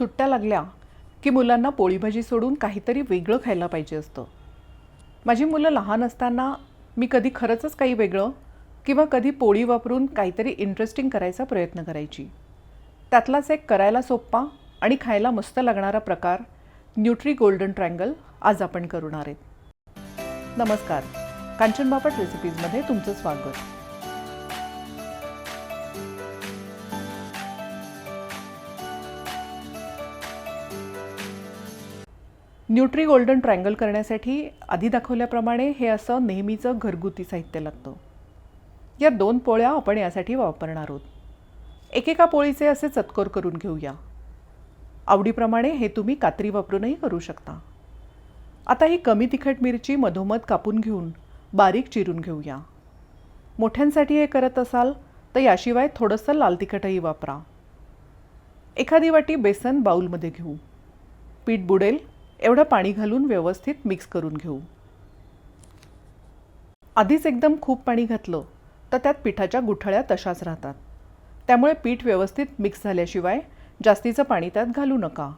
सुट्ट्या लागल्या की मुलांना पोळी भाजी सोडून काहीतरी वेगळं खायला पाहिजे असतं. माझी मुलं लहान असताना मी कधी खरंचच काही वेगळं किंवा कधी पोळी वापरून काहीतरी इंटरेस्टिंग करायचा प्रयत्न करायची. त्यातलाच एक करायला सोप्पा आणि खायला मस्त लागणारा प्रकार न्यूट्री गोल्डन ट्रँगल आज आपण करणार आहेत. नमस्कार. कांचन बापट रेसिपीजमध्ये तुमचं स्वागत. न्यूट्री गोल्डन ट्रँगल करण्यासाठी आधी दाखवल्याप्रमाणे हे असं नेहमीचं घरगुती साहित्य लागतं. या दोन पोळ्या आपण यासाठी वापरणार आहोत. एकेका पोळीचे असे चतकोर करून घेऊया. आवडीप्रमाणे हे तुम्ही कात्री वापरूनही करू शकता. आता ही कमी तिखट मिरची मधोमध कापून घेऊन बारीक चिरून घेऊया. मोठ्यांसाठी हे करत असाल तर याशिवाय थोडंसं लाल तिखटही वापरा. एखादी वाटी बेसन बाऊलमध्ये घेऊ. पीठ बुडेल एवढं पाणी घालून व्यवस्थित मिक्स करून घेऊ. आधीच एकदम खूप पाणी घातलं तर त्यात पिठाच्या गुठळ्या तशाच राहतात. त्यामुळे पीठ व्यवस्थित मिक्स झाल्याशिवाय जास्तीचं पाणी त्यात घालू नका.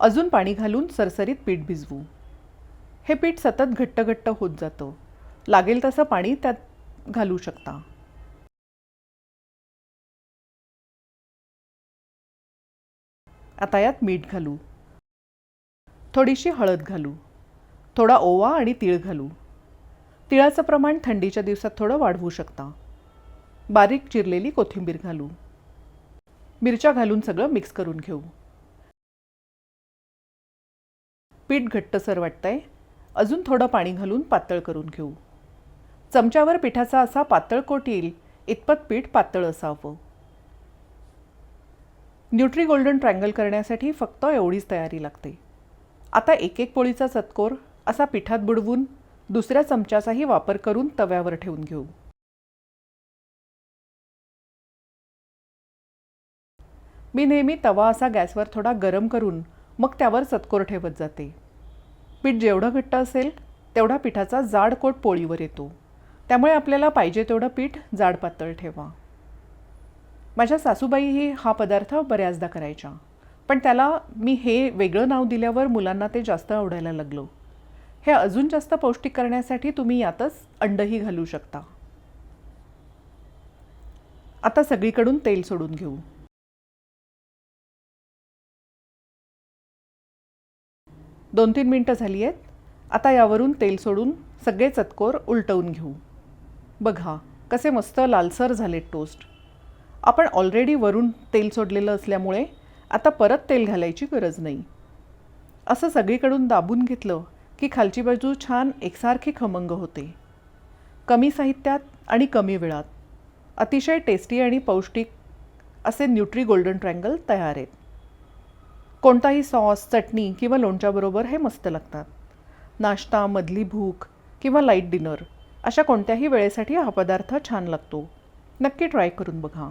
अजून पाणी घालून सरसरीत पीठ भिजवू. हे पीठ सतत घट्ट घट्ट होत जातं. लागेल तसं पाणी त्यात घालू शकता. आता यात मीठ घालू. थोडीशी हळद घालू थोडा ओवा आणि तीळ घालू. तिळाचं प्रमाण थंडीच्या दिवसात थोडं वाढवू शकता. बारीक चिरलेली कोथिंबीर घालू. मिरच्या घालून सगळं मिक्स करून घेऊ. पीठ घट्टसर वाटतंय. अजून थोडं पाणी घालून पातळ करून घेऊ. चमच्यावर पिठाचा असा पातळ कोट येईल इतपत पीठ पातळ असावं. न्यूट्री गोल्डन ट्रँगल करण्यासाठी फक्त एवढीच तयारी लागते. आता एक एक पोळीचा चतकोर असा पिठात बुडवून दुसऱ्या चमच्याचाही वापर करून तव्यावर ठेवून घेऊ. मी नेहमी तवा असा गॅसवर थोडा गरम करून मग त्यावर चतकोर ठेवत जाते. पीठ जेवढं घट्ट असेल तेवढा पिठाचा जाड कोट पोळीवर येतो. त्यामुळे आपल्याला पाहिजे तेवढं पीठ जाड पातळ ठेवा. माझ्या सासूबाईही हा पदार्थ बऱ्याचदा करायच्या. पण त्याला मी हे वेगळं नाव दिल्यावर मुलांना ते जास्त आवडायला लागलं. हे अजून जास्त पौष्टिक करण्यासाठी तुम्ही यातच अंडही घालू शकता. आता सगळीकडून तेल सोडून घेऊ. दोन तीन मिनटं झाली आहेत आता यावरून तेल सोडून सगळे चतकोर उलटवून घेऊ. बघा कसे मस्त लालसर झालेत टोस्ट. आपण ऑलरेडी वरून तेल सोडलेलं असल्यामुळे आता परत तेल घालायची गरज नाही. असं सगळीकडून दाबून घेतलं की खालची बाजू छान एकसारखी खमंग होते. कमी साहित्यात आणि कमी वेळात. अतिशय टेस्टी आणि पौष्टिक असे न्यूट्री गोल्डन ट्रँगल तयार आहेत. कोणताही सॉस चटणी किंवा लोणच्याबरोबर हे मस्त लागतात. नाश्ता मधली भूक किंवा लाइट डिनर अशा कोणत्याही वेळेसाठी हा पदार्थ छान लागतो. नक्की ट्राय करून बघा.